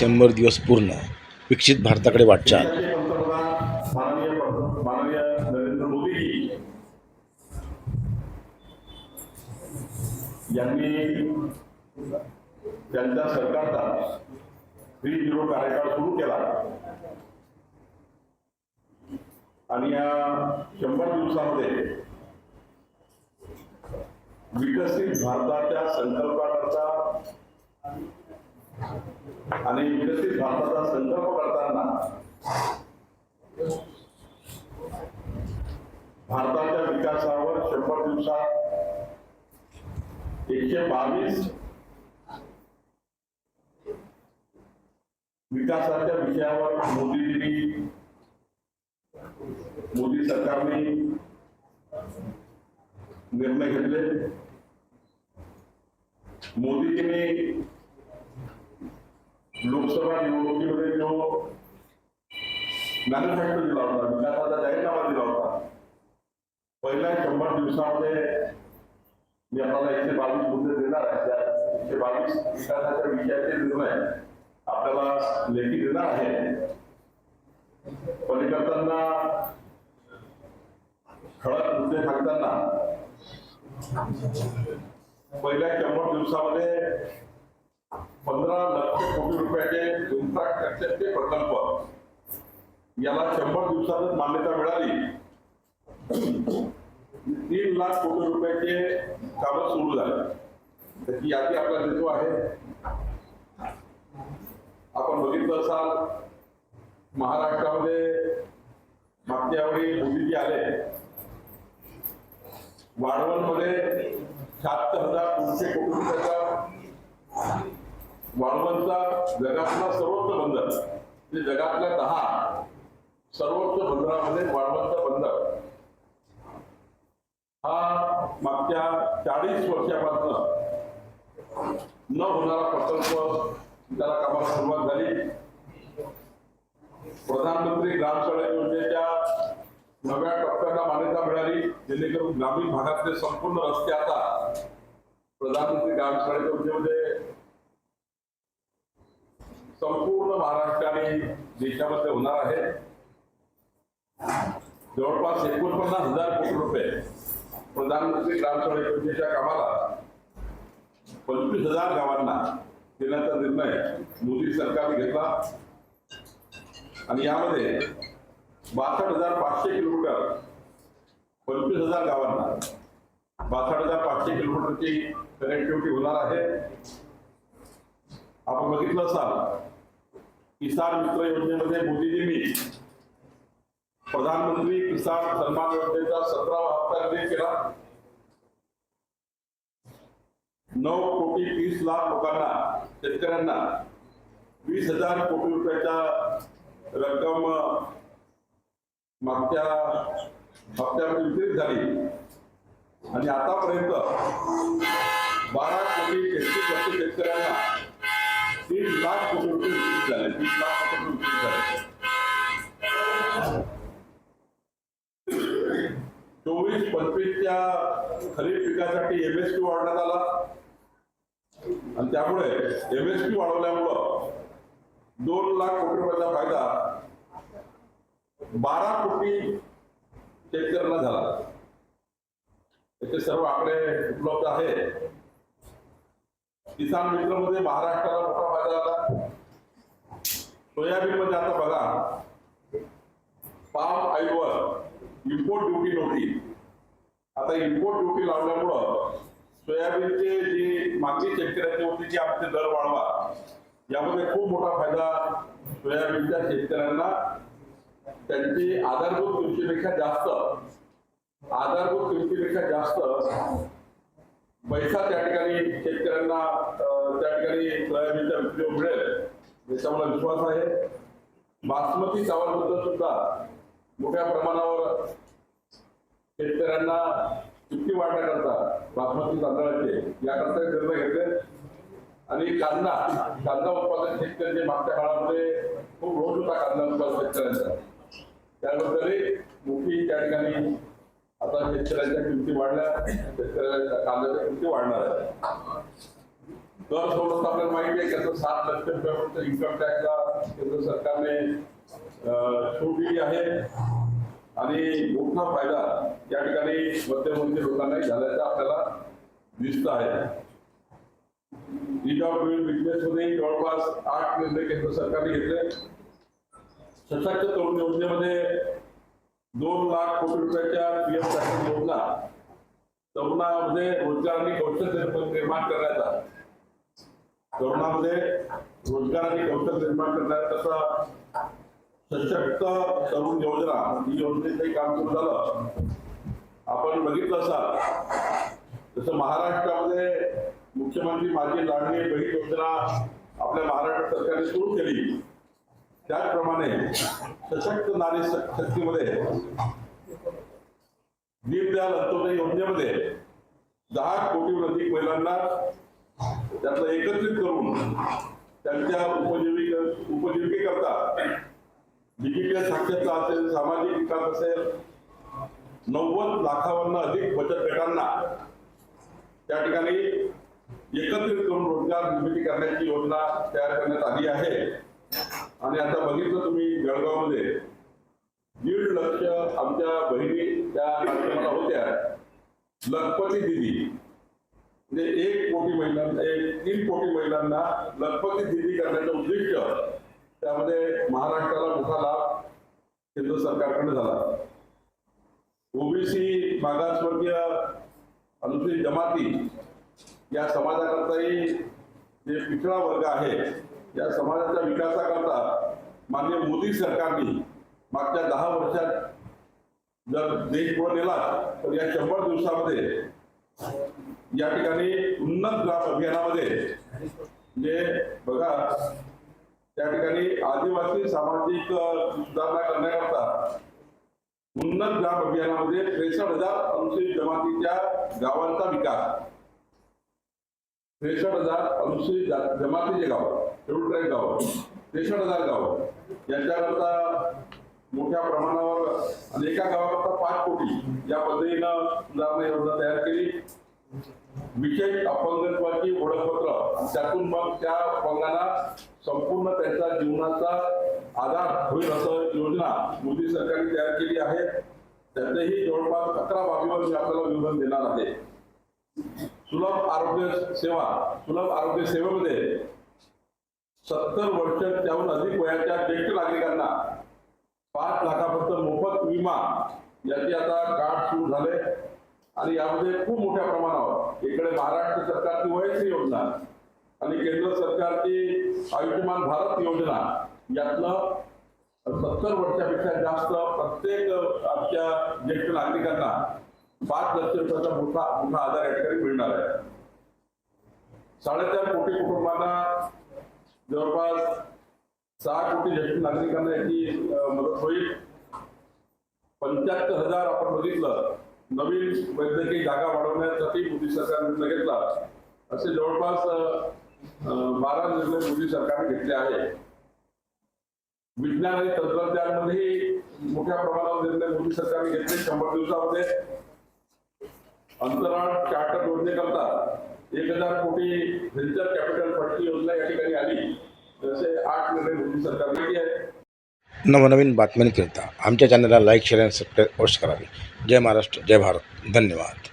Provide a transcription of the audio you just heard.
शंभर दिवस पूर्ण विकसित भारताकडे वाटचाल. देशाचे नरेंद्र मोदी यांनी त्यांच्या सरकारचा थ्री झिरो कार्यकाळ सुरू केला आणि या शंभर दिवसामध्ये विकसित भारताच्या संकल्पाचा आणि विकसित भारताचा संकल्प करताना भारताच्या विकासावर शंभर दिवसात एकशे बावीस विकासाच्या विषयावर मोदीजींनी मोदी सरकारने निर्णय घेतले. मोदीजींनी लोकसभा निवडणुकीमध्ये जो मॅन्युफॅक्चर दिला होता, विकासाचा जाहीरनामा दिला होता. पहिल्या शंभर दिवसामध्ये मी आपल्याला एकशे बावीस मुद्दे देणार आहे. त्या एकशे बावीस विकासाच्या विषयाचे निर्णय आपल्याला लेखी देणार आहे. पलीकडताना ठळक मुद्दे सांगताना, पहिल्या शंभर दिवसामध्ये पंधरा लक्ष कोटी रुपयाचे इन्फ्रास्ट्रक्चरचे प्रकल्प. याला शंभर दिवसातच मान्यता मिळाली. तीन लाख कोटी रुपयाचे कामं सुरू झाले. त्याची यादी आपल्याला देतो आहे. आपण बघितलं असाल महाराष्ट्रामध्ये मागच्या वेळी मोदीजी आले. वाढवणमध्ये शहात्तर हजार दोनशे कोटी रुपयाचा वाळवंचा जगातला सर्वोच्च बंदर. म्हणजे जगातल्या दहा सर्वोच्च बंदरामध्ये बंदर. हा मागच्या चाळीस वर्षापासून न होणारा प्रकल्प त्याला कामाला सुरुवात झाली. प्रधानमंत्री ग्राम सडक योजनेच्या नव्या टप्प्याला मान्यता मिळाली. जेणेकरून ग्रामीण भागातले संपूर्ण रस्ते आता प्रधानमंत्री ग्राम सडक योजनेमध्ये महाराष्ट्र आणि देशामध्ये होणार आहे. जवळपास एकोणपन्नास हजार कोटी रुपये प्रधानमंत्री ग्राम सडक योजनेच्या कामाला पंचवीस हजार गावांना देण्याचा निर्णय मोदी सरकारने घेतला. आणि यामध्ये बासष्ट हजार पाचशे किलोमीटर पंचवीस हजार गावांना बासष्ट हजार पाचशे किलोमीटरची कनेक्टिव्हिटी होणार आहे. आपण बघितलं असाल किसान मित्र योजनेमध्ये मोदीजींनी प्रधानमंत्री किसान सन्मान योजनेचा सतरावा हप्ता रिलीज केला. नऊ कोटी तीस लाख लोकांना शेतकऱ्यांना वीस हजार कोटी रुपयाच्या रक्कम मागच्या हप्त्यामध्ये वितरित झाली. आणि आतापर्यंत बारा कोटी तेहतीस लक्ष शेतकऱ्यांना तीन लाख कोटी रुपये चोवीस पंचवीसच्या खरीप पिकासाठी एमएसपी वाढण्यात आला. आणि त्यामुळे एमएसपी वाढवल्यामुळं दोन लाख कोटी रुपयाचा फायदा बारा कोटी शेतकऱ्यांना झाला. याचे सर्व आकडे उपलब्ध आहे किसान मित्रमध्ये महाराष्ट्राला मोठा फायदा झाला. सोयाबीन मध्ये आता बघा. पाम ऑइलवर इम्पोर्ट ड्युटी नव्हती. आता इम्पोर्ट ड्युटी लावल्यामुळं सोयाबीनचे जी मागणी शेतकऱ्यांची होती जे आमचे दर वाढवा यामध्ये खूप मोठा फायदा सोयाबीनच्या शेतकऱ्यांना. त्यांची आधारभूत किमतीपेक्षा जास्त आधारभूत किमतीपेक्षा जास्त पैसा त्या ठिकाणी शेतकऱ्यांना त्या ठिकाणी सोयाबीनचा उपयोग मिळेल. याचा मला विश्वास आहे. बासमती चावलबद्दल सुद्धा मोठ्या प्रमाणावर शेतकऱ्यांना चुकी वाढण्याकरता बासमती तांदळाचे याकरता निर्णय घेतले. आणि कांदा कांदा उत्पादन शेतकऱ्यांचे मागच्या काळामध्ये खूप रोज होता कांदा उत्पादन शेतकऱ्यांचा. त्याबद्दलही मोठी त्या ठिकाणी आता शेतकऱ्यांच्या किमती वाढल्या. शेतकऱ्यांच्या कांद्याच्या किमती वाढणार आहेत. दर सवलत आपल्याला माहिती आहे की सात लक्ष रुपयापर्यंत इन्कम टॅक्सला केंद्र सरकारने सूट दिली आहे. आणि मोठा फायदा या ठिकाणी मध्यमवर्गीय लोकांनाही झाल्याचा आपल्याला दिसत आहे. ईज ऑफ डुईंग बिझनेस मध्ये जवळपास आठ निर्णय केंद्र सरकारने घेतले. सशक्त तरुण योजनेमध्ये दोन लाख कोटी रुपयाच्या पीएमसाठी योजना तरुणामध्ये रोजगार आणि कौशल्य निर्माण- निर्माण करण्याचा तरुणामध्ये रोजगार आणि कौशल्य निर्माण करणार तसा सशक्त तरुण योजना म्हणजे ही योजनेचंही काम सुरू झालं. आपण बघितलं असाल जसं महाराष्ट्रामध्ये मुख्यमंत्री माझी लाडणी बहीण योजना आपल्या महाराष्ट्र सरकारने सुरू केली. त्याचप्रमाणे सशक्त नारी शक्तीमध्ये दीनदयाल अंत्योदय योजनेमध्ये दहा कोटीहून अधिक महिलांना त्यातलं एकत्रित करून त्यांच्या उपजीविके उपजीविकेकरता डिजिटल साक्षरता असेल सामाजिक विकास असेल नव्वद लाखावरनं अधिक बचत गटांना त्या ठिकाणी एकत्रित करून रोजगार निर्मिती करण्याची योजना तयार करण्यात आली आहे. आणि आता बघितलं तुम्ही जळगावमध्ये दीड लक्ष आमच्या बहिणी त्या कार्यक्रमाला होत्या. लखपती दिदी. म्हणजे एक कोटी महिलांना एक तीन कोटी महिलांना लखपती दिली करण्याचं उद्दिष्ट त्यामध्ये महाराष्ट्राला मोठा लाभ केंद्र सरकारकडे झाला. ओबीसी मागासवर्गीय अनुसूचित जमाती या समाजाकरताही जे पिछडा वर्ग आहे या समाजाच्या विकासाकरता मान्य मोदी सरकारने मागच्या दहा वर्षात जर देश पुढे नेला तर या शंभर दिवसामध्ये या ठिकाणी उन्नत ग्राम अभियानामध्ये जे बघा त्या ठिकाणी आदिवासी सामाजिक सुधारणा करण्याकरता उन्नत ग्राम अभियानामध्ये त्रेसष्ट हजार अनुसूचित जमातीच्या गावांचा विकास. त्रेसष्ट हजार अनुसूचित जमातीचे गाव शेड्यूल गाव त्रेसष्ट हजार गाव. यांच्याकरता मोठ्या प्रमाणावर आणि एका गावाकरता पाच कोटी या पद्धतीनं सुधारणा योजना तयार केली. विशेष अपंगत्वाची ओळखपत्र. त्यातून मग त्या अपंगांना संपूर्ण त्यांचा जीवनाचा आधार होईल असं योजना मोदी सरकारने तयार केली आहे. त्यातही जवळपास अकरा बाबीवर मी आपल्याला विवरण देणार आहे. सुलभ आरोग्य सेवा सुलभ आरोग्य सेवेमध्ये सत्तर वर्ष त्याहून अधिक वयाच्या ज्येष्ठ नागरिकांना पाच लाखापर्यंत मोफत विमा याचे आता कार्ड सुरू झाले आणि यामध्ये खूप मोठ्या प्रमाणावर इकडे महाराष्ट्र सरकारची वयस्क योजना आणि केंद्र सरकारची आयुष्यमान भारत योजना यातनं सत्तर वर्षापेक्षा जास्त प्रत्येक आमच्या ज्येष्ठ नागरिकांना पाच लक्ष रुपयाचा मोठा मोठा आधार या ठिकाणी मिळणार आहे. साडेचार कोटी कुटुंबांना जवळपास सहा कोटी ज्येष्ठ नागरिकांना याची मदत होईल. पंच्याहत्तर हजार आपण बघितलं. नवीन वैद्यकीय जागा वाढवण्यासाठी मोदी सरकारने निर्णय घेतला. असे जवळपास बारा निर्णय मोदी सरकारने घेतले आहे विज्ञान आणि तंत्रज्ञानमध्येही मोठ्या प्रमाणावर निर्णय मोदी सरकारने घेतले शंभर दिवसामध्ये. अंतराळ चार्टर योजनेकरता एक हजार कोटी व्हेंचर कॅपिटल फंडची योजना या ठिकाणी आली. तसे आठ निर्णय मोदी सरकारने घेतले आहे नवनवीन बातम्यांकरिता आमच्या चॅनलला लाईक शेअर आणि सबस्क्राईब अवश्य करावे. जय महाराष्ट्र जय भारत. धन्यवाद.